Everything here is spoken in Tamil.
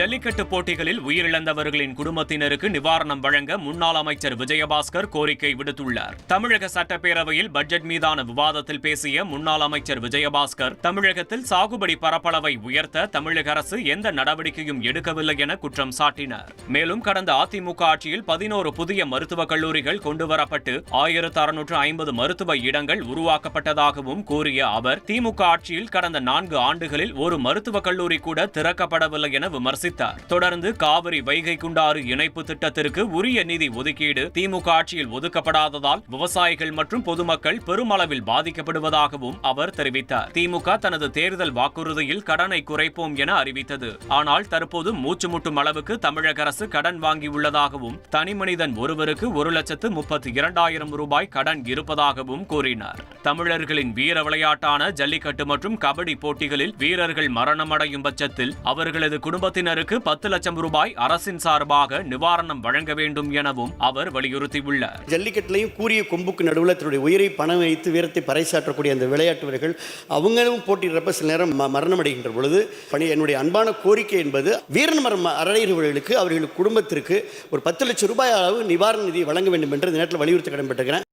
ஜல்லிக்கட்டு போட்டிகளில் உயிரிழந்தவர்களின் குடும்பத்தினருக்கு நிவாரணம் வழங்க முன்னாள் அமைச்சர் விஜயபாஸ்கர் கோரிக்கை விடுத்துள்ளார். தமிழக சட்டப்பேரவையில் பட்ஜெட் மீதான விவாதத்தில் பேசிய முன்னாள் அமைச்சர் விஜயபாஸ்கர் தமிழகத்தில் சாகுபடி பரப்பளவை உயர்த்த தமிழக அரசு எந்த நடவடிக்கையும் எடுக்கவில்லை என குற்றம் சாட்டினார். மேலும் கடந்த அதிமுக ஆட்சியில் பதினோரு புதிய மருத்துவக் கல்லூரிகள் கொண்டுவரப்பட்டு ஆயிரத்து அறுநூற்று ஐம்பது மருத்துவ இடங்கள் உருவாக்கப்பட்டதாகவும் கூறிய அவர் திமுக ஆட்சியில் கடந்த நான்கு ஆண்டுகளில் ஒரு மருத்துவக் கல்லூரி கூட திறக்கப்படவில்லை என விமர்சித்தார். தொடர்ந்து காவிரி வைகை குண்டாறு இணைப்பு திட்டத்திற்கு உரிய நிதி ஒதுக்கீடு திமுக ஆட்சியில் ஒதுக்கப்படாததால் விவசாயிகள் மற்றும் பொதுமக்கள் பெருமளவில் பாதிக்கப்படுவதாகவும் அவர் தெரிவித்தார். திமுக தனது தேர்தல் வாக்குறுதியில் கடனை குறைப்போம் என அறிவித்தது. ஆனால் தற்போது மூச்சு முட்டும் அளவுக்கு தமிழக அரசு கடன் வாங்கியுள்ளதாகவும் தனிமனிதன் ஒருவருக்கு ஒரு லட்சத்து முப்பத்தி இரண்டாயிரம் ரூபாய் கடன் இருப்பதாகவும் கூறினார். தமிழர்களின் வீர விளையாட்டான ஜல்லிக்கட்டு மற்றும் கபடி போட்டிகளில் வீரர்கள் மரணமடையும் பட்சத்தில் அவர்களது குடும்பத்தினர் குடும்பத்தினருக்கு பத்து லட்சம் ரூபாய் அரசின் சார்பாக நிவாரணம் வழங்க வேண்டும் எனவும் அவர் வலியுறுத்தியுள்ளார். ஜல்லிக்கட்டுலையும் கூறிய கொம்புக்கு நடுவில் தன்னுடைய உயிரை பணம் வைத்து வீரத்தை பறைசாற்றக்கூடிய அந்த விளையாட்டு வீரர்கள் அவங்களும் போட்டியிடுறப்ப சில நேரம் மரணம் அடைகின்ற பொழுது பணி என்னுடைய அன்பான கோரிக்கை என்பது வீரன் மரம் அறையிறவர்களுக்கு அவர்கள் குடும்பத்திற்கு ஒரு பத்து லட்சம் ரூபாய் அளவு நிவாரண நிதி வழங்க வேண்டும் என்று இந்த நேரத்தில் வலியுறுத்தி கடன்பட்டுக்கிறேன்